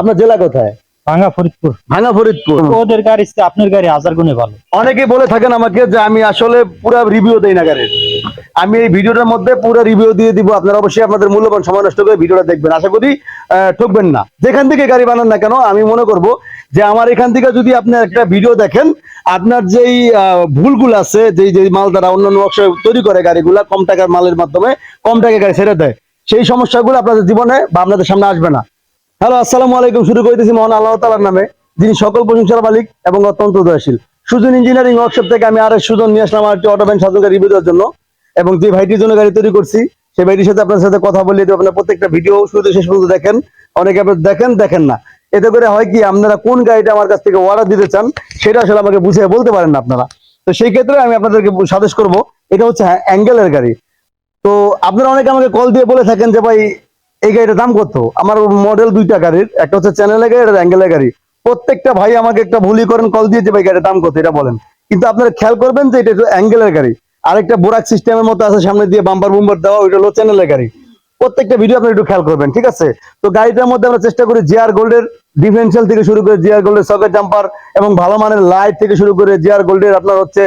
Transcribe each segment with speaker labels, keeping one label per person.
Speaker 1: আপনার জেলা কোথায়?
Speaker 2: ভাঙ্গা ফরিদপুর।
Speaker 1: ভাঙা ফরিদপুর।
Speaker 2: ওদের গাড়ি আপনার গাড়ি হাজার গুণে ভালো।
Speaker 1: অনেকেই বলে থাকেন আমাকে যে আমি আসলে পুরো রিভিউ দেই না গাড়ির। আমি এই ভিডিওটার মধ্যে পুরো রিভিউ দিয়ে দিব আপনারা অবশ্যই আপনাদের মূল্যবান সময় নষ্ট করে ভিডিওটা দেখবেন। আশা করি ঠকবেন না। যেখান থেকে গাড়ি বানান না কেন আমি মনে করব যে আমার এখান থেকে যদি আপনি একটা ভিডিও দেখেন আপনার যেই ভুলগুলো আছে যেই যে মাল দ্বারা অন্যান্য নকশা তৈরি করে গাড়িগুলা কম টাকার মালের মাধ্যমে কম টাকায় গাড়ি ছেড়ে দেয় সেই সমস্যাগুলো আপনাদের জীবনে বা আপনাদের সামনে আসবে না। হ্যালো, আসসালামু আলাইকুম। শুরু করতেছি মহান আল্লাহ তালার নামে, যিনি সকল প্রশংসার মালিক এবং অত্যন্ত দয়াশীল। সুজন ইঞ্জিনিয়ারিং ওয়ার্কশপ থেকে আমি আরেক সুজন নিয়ে আসলাম আর একটি অটো ভ্যান সাধন রিভিউ দেওয়ার জন্য। এবং যে ভাইটির জন্য গাড়ি তৈরি করছি, সেই ভাইটির সাথে আপনার সাথে কথা দেবো আপনার প্রত্যেকটা ভিডিও শুরু শেষ পর্যন্ত দেখেন। অনেকে আপনার দেখেন দেখেন না। এতে করে হয় কি, আপনারা কোন গাড়িটা আমার কাছ থেকে অর্ডার দিতে চান, সেটা আসলে আমাকে বুঝিয়ে বলতে পারেন না আপনারা। তো সেই ক্ষেত্রে আমি আপনাদেরকে সাজেস করব, এটা হচ্ছে অ্যাঙ্গেলের গাড়ি। তো আপনারা অনেকে আমাকে কল দিয়ে বলে থাকেন যে, ভাই এই গাড়িটার দাম কত? আমার মডেল দুইটা গাড়ির, একটা হচ্ছে চ্যানেলের গাড়ি, একটা অ্যাঙ্গেলের গাড়ি। প্রত্যেকটা ভাই আমাকে একটা ভুলই করেন কল দিয়ে যে ভাই গাড়ির দাম কত? এটা বলেন। কিন্তু আপনারা খেয়াল করবেন যে এটা একটু অ্যাঙ্গেলের গাড়ি। আর আরেকটা বোরাক সিস্টেমের মতো আছে, সামনে দিয়ে বাম্পার বুম্পার দেওয়া, ওইটা হলো চ্যানেলের গাড়ি। প্রত্যেকটা ভিডিও আপনারা একটু খেয়াল করবেন, ঠিক আছে? তো গাড়িটার মধ্যে আমরা চেষ্টা করি জিআর গোল্ডের ডিফারেন্সিয়াল থেকে শুরু করে জিআর গোল্ডের সকেট জাম্পার এবং ভালো মানের লাইট থেকে শুরু করে জিআর গোল্ডের আপনার হচ্ছে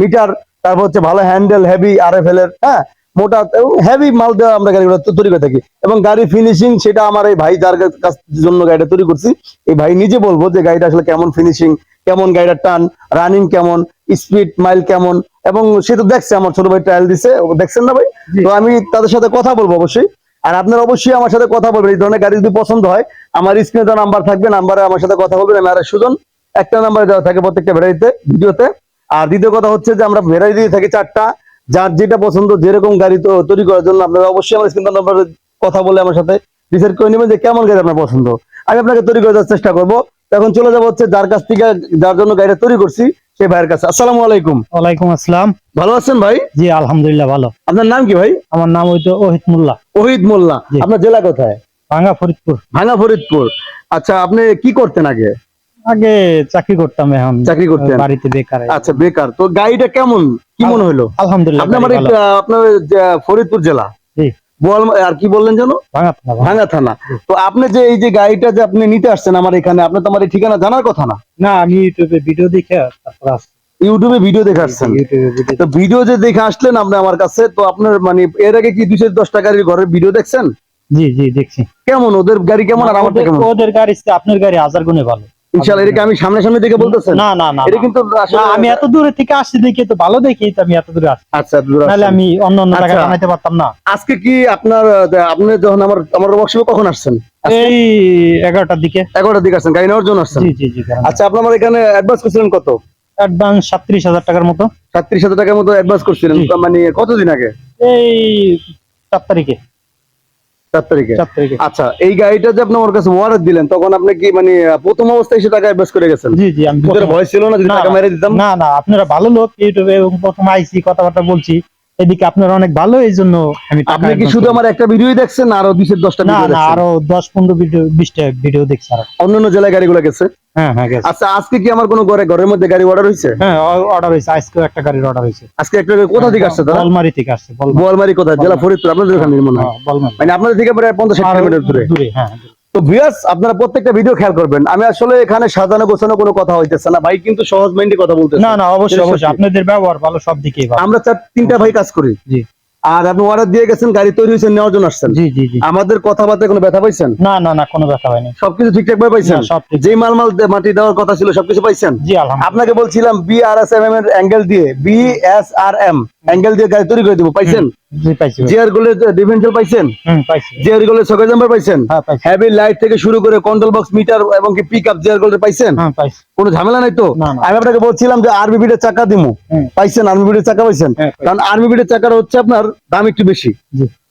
Speaker 1: মিটার তারপর হচ্ছে ভালো হ্যান্ডেল হেভি আর এফ এল এর হ্যাঁ? মোটা হেভি মাল দেওয়া আমরা গাড়িগুলো তৈরি করে থাকি। এবং গাড়ি ফিনিশিং সেটা আমার এই ভাই যার কাছ- জন্য গাড়িটা তৈরি করছি এই ভাই নিজে বলব যে গাড়িটা আসলে কেমন ফিনিশিং কেমন গাড়িটার টান রানিং কেমন স্পিড মাইল কেমন এবং সে তো দেখছে আমার ছোট ভাই ট্রায়াল দিছে দেখছেন না ভাই? তো আমি তাদের সাথে কথা বলব অবশ্যই। আর আপনারা অবশ্যই আমার সাথে কথা বলবেন এই ধরনের গাড়ি যদি পছন্দ হয় আমার স্ক্রিনে দেওয়া নাম্বার থাকবে নাম্বারে আমার সাথে কথা বলবেন আমি আর সুজন একটা নাম্বারে দেওয়া থাকে প্রত্যেকটা ভ্যারাইটিতে ভিডিওতে। আর দ্বিতীয় কথা হচ্ছে যে আমরা দিয়ে থাকি চারটা যার যেটা পছন্দ যেরকম গাড়ি তৈরি করার জন্য আপনারা অবশ্যই আমার স্ক্রিন নাম্বারে কথা বলে আমার সাথে ডিসাইড করে নেবেন যে কেমন গাড়ি আপনার পছন্দ। আমি আপনাকে তৈরি করে দেওয়ার চেষ্টা করব। এখন চলে যাব হচ্ছে যার কাছ থেকে যার জন্য গাড়িটা তৈরি করছি সেই ভাইয়ের কাছে। আসসালামু আলাইকুম।
Speaker 2: ওয়ালাইকুম আসসালাম।
Speaker 1: ভালো আছেন ভাই?
Speaker 2: জি আলহামদুলিল্লাহ ভালো।
Speaker 1: আপনার নাম কি ভাই?
Speaker 2: আমার নাম হইতো ওহিত মোল্লা।
Speaker 1: ওহিদ মোল্লা। আপনার জেলা কোথায়?
Speaker 2: ভাঙ্গা ফরিদপুর।
Speaker 1: ভাঙা ফরিদপুর। আচ্ছা আপনি কি করতেন আগে?
Speaker 2: আগে চাকরি করতাম এখন
Speaker 1: চাকরি করতেন?
Speaker 2: বাড়িতে বেকার
Speaker 1: আচ্ছা বেকার। তো গাড়িটা কেমন? কি মনে হলো?
Speaker 2: আলহামদুলিল্লাহ
Speaker 1: আপনি আমার আপনার ফরিদপুর জেলা? আর কি বললেন জানো
Speaker 2: ভাঙ্গা।
Speaker 1: ভাঙা থানা। তো আপনি যে এই যে গাড়িটা যে আপনি নিতে আসছেন আমার এখানে আপনি তো আমার এই ঠিকানা জানার কথা না?
Speaker 2: না আমি ইউটিউবে ভিডিও দেখে তারপর
Speaker 1: ইউটিউবে ভিডিও দেখে আসছেন? তো ভিডিও যে দেখে আসলেন আপনি আমার কাছে তো আপনার মানে এর আগে কি দুশো দশ টাকার ঘরের ভিডিও দেখছেন?
Speaker 2: জি জি দেখছি।
Speaker 1: কেমন? ওদের গাড়ি কেমন আর আমাদের
Speaker 2: ওদের-
Speaker 1: কেমন?
Speaker 2: ওদের গাড়ি আপনার গাড়ি হাজার গুণে ভালো।
Speaker 1: এটাকে আমি সামনে সামনে দেখে বলতেছেন?
Speaker 2: না না না
Speaker 1: এটা কিন্তু
Speaker 2: আমি এত দূরে থেকে আসছি দেখি তো ভালো দেখি তো আমি এত দূরে আসছি।
Speaker 1: আচ্ছা দূর
Speaker 2: নাহলে আমি অন্য
Speaker 1: আচ্ছা।
Speaker 2: বানাইতে পারতাম না।
Speaker 1: আজকে কি আপনার আপনি যখন আমার আমার ওয়ার্কশপে কখন আসছেন?
Speaker 2: এই এগারোটার দিকে।
Speaker 1: এগারোটার দিকে আসছেন গাড়ি নেওয়ার জন্য আসছেন?
Speaker 2: জি জি জি
Speaker 1: আচ্ছা আপনি আমার এখানে অ্যাডভান্স করছিলেন কত?
Speaker 2: অ্যাডভান্স সাতত্রিশ হাজার টাকার মতো।
Speaker 1: সাতত্রিশ হাজার টাকার মতো অ্যাডভান্স করছিলেন মানে কতদিন আগে?
Speaker 2: এই চার তারিখে।
Speaker 1: চার তারিখে?
Speaker 2: চার তারিখে।
Speaker 1: আচ্ছা এই গাড়িটা যে আপনি আমার কাছে ওয়ারেন্ট দিলেন তখন আপনি কি মানে প্রথম অবস্থায় এসে টাকা অ্যাডভান্স করে গেছেন?
Speaker 2: জি জি আমি
Speaker 1: ভয় ছিল না যদি টাকা মেরে দিতাম?
Speaker 2: না না আপনারা ভালো লোক ইউটিউবে প্রথম আইসি কথাবার্তা বলছি। এদিকে আপনারা অনেক ভালো এই জন্য আমি
Speaker 1: আপনি কি শুধু আমার একটা ভিডিওই দেখছেন আরও বিশের দশটা
Speaker 2: না
Speaker 1: ভিডিও
Speaker 2: না আরও দশ পনেরো ভিডিও বিশটা ভিডিও দেখছি আরও।
Speaker 1: অন্যান্য জেলায় গাড়িগুলো গেছে?
Speaker 2: হ্যাঁ হ্যাঁ গেছে।
Speaker 1: আচ্ছা আজকে কি আমার কোনো ঘরে ঘরের মধ্যে গাড়ি অর্ডার হয়েছে?
Speaker 2: হ্যাঁ অর্ডার হয়েছে। আজকেও একটা গাড়ির অর্ডার হয়েছে।
Speaker 1: আজকে একটা কোথা থেকে আসছে তারা
Speaker 2: বলমারি থেকে আসছে বলমারি।
Speaker 1: কোথায়? জেলা ফরিদপুর আপনাদের ওখানে মনে হয়।
Speaker 2: হ্যাঁ, বলমারি।
Speaker 1: মানে আপনাদের থেকে প্রায় পঞ্চাশ কিলোমিটার দূরে।
Speaker 2: দূরে হ্যাঁ
Speaker 1: তো ভিউয়ার্স আপনারা প্রত্যেকটা ভিডিও খেয়াল করবেন। আমি আসলে এখানে সাজানো গোছানো কোনো কথা হইতেছে না। ভাই কিন্তু সহজ মাইন্ডে কথা বলতেছে।
Speaker 2: না না অবশ্যই অবশ্যই। আপনাদের ব্যবহার ভালো সব ভালো।
Speaker 1: আমরা চার তিনটা ভাই কাজ করি।
Speaker 2: জি।
Speaker 1: আর আপনি অর্ডার দিয়ে গেছেন গাড়ি তৈরি হয়েছে নেওয়ার জন্য আসছেন।
Speaker 2: জি জি জি।
Speaker 1: আমাদের কথাবার্তায় কোনো ব্যথা পাইছেন?
Speaker 2: না না না কোনো ব্যথা হয়নি।
Speaker 1: সবকিছু ঠিকঠাক ভাবে পাইছেন। যে মাল মাল মাটি দেওয়ার কথা ছিল সবকিছু পাইছেন?
Speaker 2: জি আলহামদুলিল্লাহ।
Speaker 1: আপনাকে বলছিলাম B R S M M এর অ্যাঙ্গেল দিয়ে B S R M angle দিয়ে গাড়ি তৈরি করে দিব পাইছেন?
Speaker 2: জি পাইছি ভাই।
Speaker 1: ডিফেন্সিয়াল পাইছেন? নাম্বার পাইছেন?
Speaker 2: হ্যাঁ
Speaker 1: হেভি লাইট থেকে শুরু করে কন্ট্রোল বক্স মিটার এবং কি পিক আপ গোলের পাইছেন?
Speaker 2: হ্যাঁ
Speaker 1: কোনো ঝামেলা নাই তো। আমি আপনাকে বলছিলাম যে আরবি বিটের চাকা দিমু। পাইছেন আর্মি বিটের চাকা পাইছেন?
Speaker 2: হ্যাঁ, পাইছি।
Speaker 1: কারণ আর্মি বিটের চাকার হচ্ছে আপনার দাম একটু বেশি।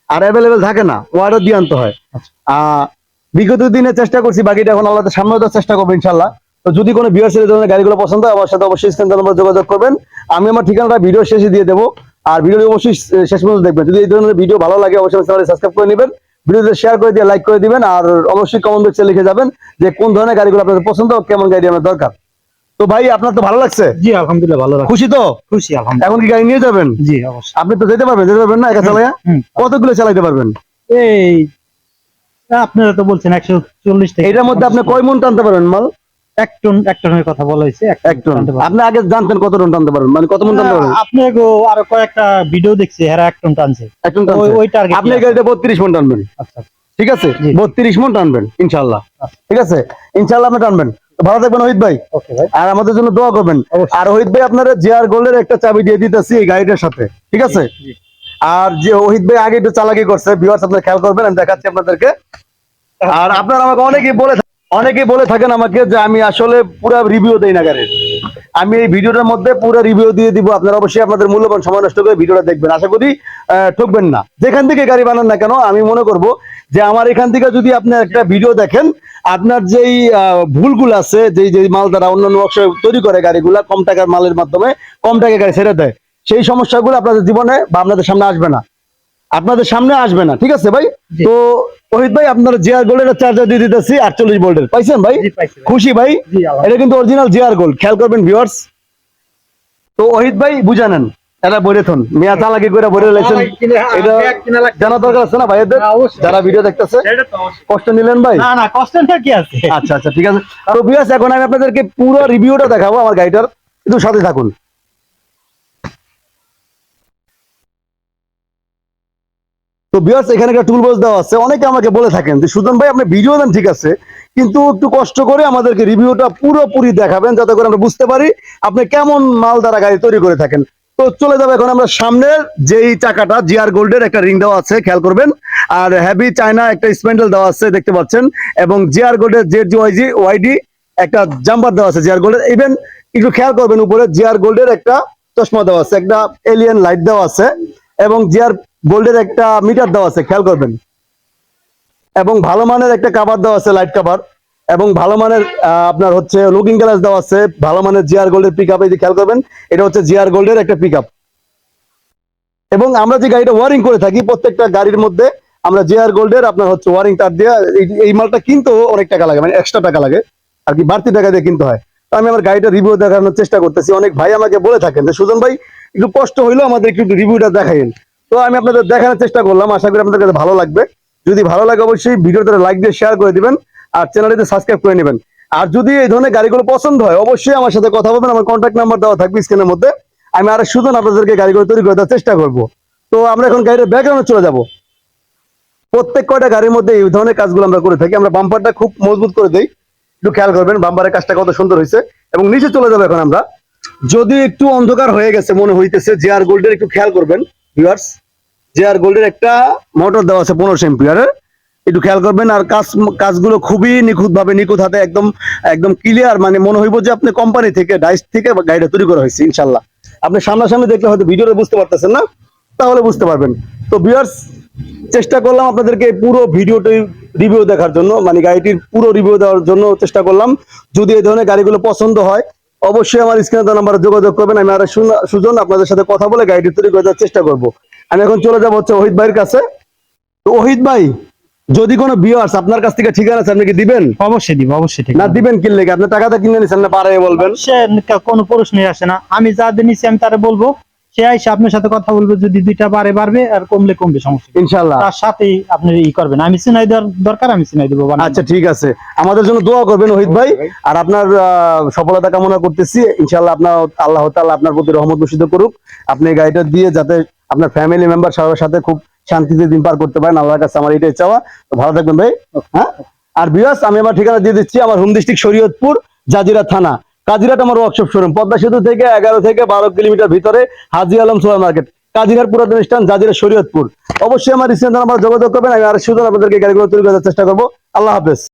Speaker 1: আর অ্যাভেলেবেল থাকে না অর্ডার দিয়ে আনতে হয়।
Speaker 2: আচ্ছা।
Speaker 1: আহ, বিগত দিনে চেষ্টা করছি বাকিটা এখন আল্লাহ সামনে চেষ্টা করব ইনশাল্লাহ। তো যদি কোনো ভিউয়ার্স এই ধরনের গাড়িগুলো পছন্দ হয় আমার সাথে অবশ্যই স্ক্রিন নম্বর যোগাযোগ করবেন। আমি আমার ঠিকানাটা ভিডিও শেষে দিয়ে দেবো। আর ভিডিও অবশ্যই শেষ পর্যন্ত দেখবেন। যদি এই ধরনের ভিডিও ভালো লাগে অবশ্যই চ্যানেলে সাবস্ক্রাইব করে নেবেন। ভিডিওতে শেয়ার করে দিয়ে লাইক করে দিবেন। আর অবশ্যই কমেন্ট বক্সে লিখে যাবেন যে কোন ধরনের গাড়িগুলো আপনাদের পছন্দ কেমন গাড়ি আমার দরকার। তো ভাই আপনার তো ভালো লাগছে?
Speaker 2: জি আলহামদুলিল্লাহ ভালো লাগছে।
Speaker 1: খুশি তো?
Speaker 2: খুশি আলহামদুলিল্লাহ।
Speaker 1: এখন কি গাড়ি নিয়ে যাবেন?
Speaker 2: জি অবশ্যই।
Speaker 1: আপনি তো যেতে পারবেন যেতে পারবেন না একা চালাইয়া
Speaker 2: হুম।
Speaker 1: কতগুলো চালাইতে পারবেন?
Speaker 2: এই আপনারা তো বলছেন একশো চল্লিশ
Speaker 1: এটার মধ্যে আপনি কয় মন টানতে পারবেন মাল?
Speaker 2: এক টন এক টনের কথা বলা হয়েছে
Speaker 1: এক টন। আপনি আগে জানতেন কত টন টানতে পারবেন? মানে কত মন টানতে পারবেন?
Speaker 2: আপনি গো আরও কয়েকটা ভিডিও দেখছি এরা এক টন টানছে।
Speaker 1: এক টন টানতে
Speaker 2: ওই টার্গেট
Speaker 1: আপনি বত্রিশ মন টানবেন।
Speaker 2: আচ্ছা।
Speaker 1: ঠিক আছে?
Speaker 2: জি।
Speaker 1: বত্রিশ মন টানবেন ইনশাল্লাহ
Speaker 2: আচ্ছা।
Speaker 1: ঠিক আছে? ইনশাল্লাহ আপনি টানবেন। ভালো থাকবেন ভাই। আর আমাদের জন্য দোয়া করবেন। আর ওহিত ভাই আপনারা জিআর গোল্ডের একটা চাবি দিয়ে দিতেছি এই গাড়িটার সাথে। ঠিক আছে? আর যে ওহিত ভাই আগে একটু চালাকি করছে ভিউয়ার্স আপনারা খেয়াল করবেন আমি দেখাচ্ছি আপনাদেরকে। আর আপনারা আমাকে অনেকেই বলে অনেকেই বলে থাকেন আমাকে যে আমি আসলে পুরো রিভিউ দেই না গাড়ির আমি এই ভিডিওটার মধ্যে পুরো রিভিউ দিয়ে দিব। আপনারা অবশ্যই আপনাদের মূল্যবান সময় নষ্ট করে ভিডিওটা দেখবেন। আশা করি ঠকবেন না। যেখান থেকে গাড়ি বানান না কেন, আমি মনে করব যে আমার এখান থেকে যদি আপনি একটা ভিডিও দেখেন, আপনার যেই ভুলগুলো আছে, যেই যে মাল দ্বারা অন্যান্য ওয়ার্কশপ তৈরি করে গাড়িগুলা, কম টাকার মালের মাধ্যমে কম টাকায় গাড়ি ছেড়ে দেয়, সেই সমস্যাগুলো আপনাদের জীবনে বা আপনাদের সামনে আসবে না। আপনাদের সামনে আসবে না ঠিক আছে ভাই? তো ওহিত ভাই আপনার জিআর গোল্ডের চার্জার দিয়ে দিতেছি আটচল্লিশ ভোল্টের পাইছেন ভাই। খুশি ভাই? এটা কিন্তু অরিজিনাল জিআর গোল্ড খেয়াল করবেন ভিউয়ার্স তো ওহিত ভাই বুঝানেন এটা মিয়া চালাকি করে লেছেন এটা
Speaker 2: লাগবে।
Speaker 1: জানা দরকার আছে না ভাইদের
Speaker 2: হ্যাঁ,
Speaker 1: যারা ভিডিও দেখতেছে। কষ্ট নিলেন ভাই?
Speaker 2: না না কষ্ট নেই কি আছে?
Speaker 1: আচ্ছা আচ্ছা ঠিক আছে। তো ভিউয়ার্স এখন আমি আপনাদেরকে পুরো রিভিউটা দেখাবো আমার গাড়িটার একটু সাথে থাকুন। তো ভিউয়ার্স এখানে একটা টুল বক্স দেওয়া আছে। অনেকে আমাকে বলে থাকেন যে, সুজন ভাই আপনি ভিডিও দেন ঠিক আছে? কিন্তু একটু কষ্ট করে আমাদেরকে রিভিউটা পুরোপুরি দেখাবেন, যাতে করে আমরা বুঝতে পারি আপনি কেমন মাল দ্বারা গাড়ি তৈরি করে থাকেন। তো চলে যাবে এখন আমরা সামনের যেই চাকাটা জিআর গোল্ডের একটা রিং দেওয়া আছে, খেয়াল করবেন। আর হেভি চায়না একটা স্প্যান্ডেল দেওয়া আছে, দেখতে পাচ্ছেন। এবং জিআর গোল্ডের জেড জি ওয়াইজি ওয়াইডি একটা জাম্পার দেওয়া আছে জিআর গোল্ডের ইভেন একটু খেয়াল করবেন উপরে জিআর গোল্ডের একটা চশমা দেওয়া আছে, একটা এলিয়ান লাইট দেওয়া আছে। এবং জিআর গোল্ডের একটা মিটার দেওয়া আছে, খেয়াল করবেন। এবং ভালো মানের একটা কাভার দেওয়া আছে লাইট কাভার এবং ভালো মানের আপনার হচ্ছে লুকিং গ্লাস দেওয়া আছে, ভালো মানের জিআর গোল্ডের পিক আপ এই যে খেয়াল করবেন, এটা হচ্ছে জিআর গোল্ডের একটা পিক আপ এবং আমরা যে গাড়িটা ওয়ারিং করে থাকি, প্রত্যেকটা গাড়ির মধ্যে আমরা জিআর গোল্ডের আপনার হচ্ছে ওয়ারিং তার দিয়ে, এই- মালটা কিনতেও অনেক টাকা লাগে মানে এক্সট্রা টাকা লাগে, আর কি বাড়তি টাকা দিয়ে কিনতে হয়। তো আমি আমার গাড়িটা রিভিউ দেখানোর চেষ্টা করতেছি, অনেক ভাই আমাকে বলে থাকেন যে, সুজন ভাই, একটু কষ্ট হইলেও আমাদের একটু রিভিউটা দেখাইন তো আমি আপনাদের দেখানোর চেষ্টা করলাম। আশা করি আপনাদের কাছে ভালো লাগবে। যদি ভালো লাগে অবশ্যই ভিডিওটা লাইক দিয়ে শেয়ার করে দিবেন আর চ্যানেলটিতে সাবস্ক্রাইব করে নেবেন। আর যদি এই ধরনের গাড়িগুলো পছন্দ হয়, অবশ্যই আমার সাথে কথা বলবেন। আমার কন্ট্যাক্ট নাম্বার দেওয়া থাকবে স্ক্রিনের মধ্যে। আমি আর সুজন আপনাদেরকে গাড়িগুলো তৈরি করে দেওয়ার চেষ্টা করব। তো আমরা এখন গাড়ির ব্যাকগ্রাউন্ডে চলে যাব। প্রত্যেক কয়টা গাড়ির মধ্যে এই ধরনের কাজগুলো আমরা করে থাকি। আমরা বাম্পারটা খুব মজবুত করে দিই। একটু খেয়াল করবেন বাম্পারের কাজটা কত সুন্দর হয়েছে। এবং নিচে চলে যাবে এখন আমরা। যদি একটু অন্ধকার হয়ে গেছে, মনে হইতেছে জে আর গোল্ডের একটু খেয়াল করবেন। ভিউয়ার্স জে আর গোল্ডের একটা মোটর দেওয়া আছে পনেরোশো এম্পিয়ারের একটু খেয়াল করবেন, আর কাজ, কাজগুলো খুবই নিখুঁত ভাবে নিখুঁত হাতে একদম একদম ক্লিয়ার মানে মনে হইব যে আপনি কোম্পানি থেকে ডাইস থেকে গাড়িটা তৈরি করা হয়েছে ইনশাল্লাহ আপনি সামনাসামনি দেখলে হয়তো ভিডিওটা বুঝতে পারতেছেন না, তাহলে বুঝতে পারবেন। তো ভিউয়ার্স চেষ্টা করলাম আপনাদেরকে পুরো ভিডিওটি রিভিউ দেখার জন্য মানে গাড়িটির পুরো রিভিউ দেওয়ার জন্য চেষ্টা করলাম। যদি এই ধরনের গাড়িগুলো পছন্দ হয় অবশ্যই আমার স্ক্রিনে দেওয়া নাম্বারে যোগাযোগ করবেন আমি আর সুজন আপনাদের সাথে কথা বলে গাড়িটি তৈরি করে দেওয়ার চেষ্টা করব। আমি এখন চলে যাব হচ্ছে অহিত ভাইয়ের কাছে। তো ওহিত ভাই যদি কোনো ভিউয়ার্স আপনার কাছ থেকে ঠিকানা আছে আপনি কি দিবেন?
Speaker 2: অবশ্যই দিব অবশ্যই ঠিক
Speaker 1: না দিবেন কিনলে কি? আপনি টাকাটা কিনে নিছেন না পারে বলবেন।
Speaker 2: সে কোনো প্রশ্নই আসে না। আমি যা দিয়েছি আমি তারে বলব। সে আইসে আপনার সাথে কথা বলবে যদি দুইটা বাড়ে বাড়বে আর কমলে কমবে সমস্যা
Speaker 1: ইনশাল্লাহ
Speaker 2: তার সাথেই আপনি ই করবেন। আমি চিনাই দেওয়ার দরকার আমি চিনাই দেবো
Speaker 1: আচ্ছা ঠিক আছে। আমাদের জন্য দোয়া করবেন ওহিত ভাই। আর আপনার সফলতা কামনা করতেছি। ইনশাল্লাহ আপনার আল্লাহ তাআলা আপনার প্রতি রহমত বর্ষিত করুক। আপনি গাড়িটা দিয়ে যাতে আপনার ফ্যামিলি মেম্বার সবার সাথে খুব শান্তিতে দিন পার করতে পারেন। আল্লাহর কাছে আমার এটাই চাওয়া। তো ভালো থাকবেন ভাই। হ্যাঁ? আর বিয়াস আমি আমার ঠিকানা দিয়ে দিচ্ছি। আমার হোম ডিস্ট্রিক্ট শরীয়তপুর জাজিরা থানা। কাজিরাট আমার ওয়ার্কশপ শোরুম পদ্মা সেতু থেকে এগারো থেকে বারো কিলোমিটার ভিতরে হাজি আলম সুপার মার্কেট কাজিরার পুরাতন স্থান জাজিরা শরীয়তপুর। অবশ্যই আমার স্টেশন আমার যোগাযোগ করবেন, আমি আর সুযোগ আপনাদেরকে গাড়িগুলো তৈরি করার চেষ্টা করব। আল্লাহ হাফেজ।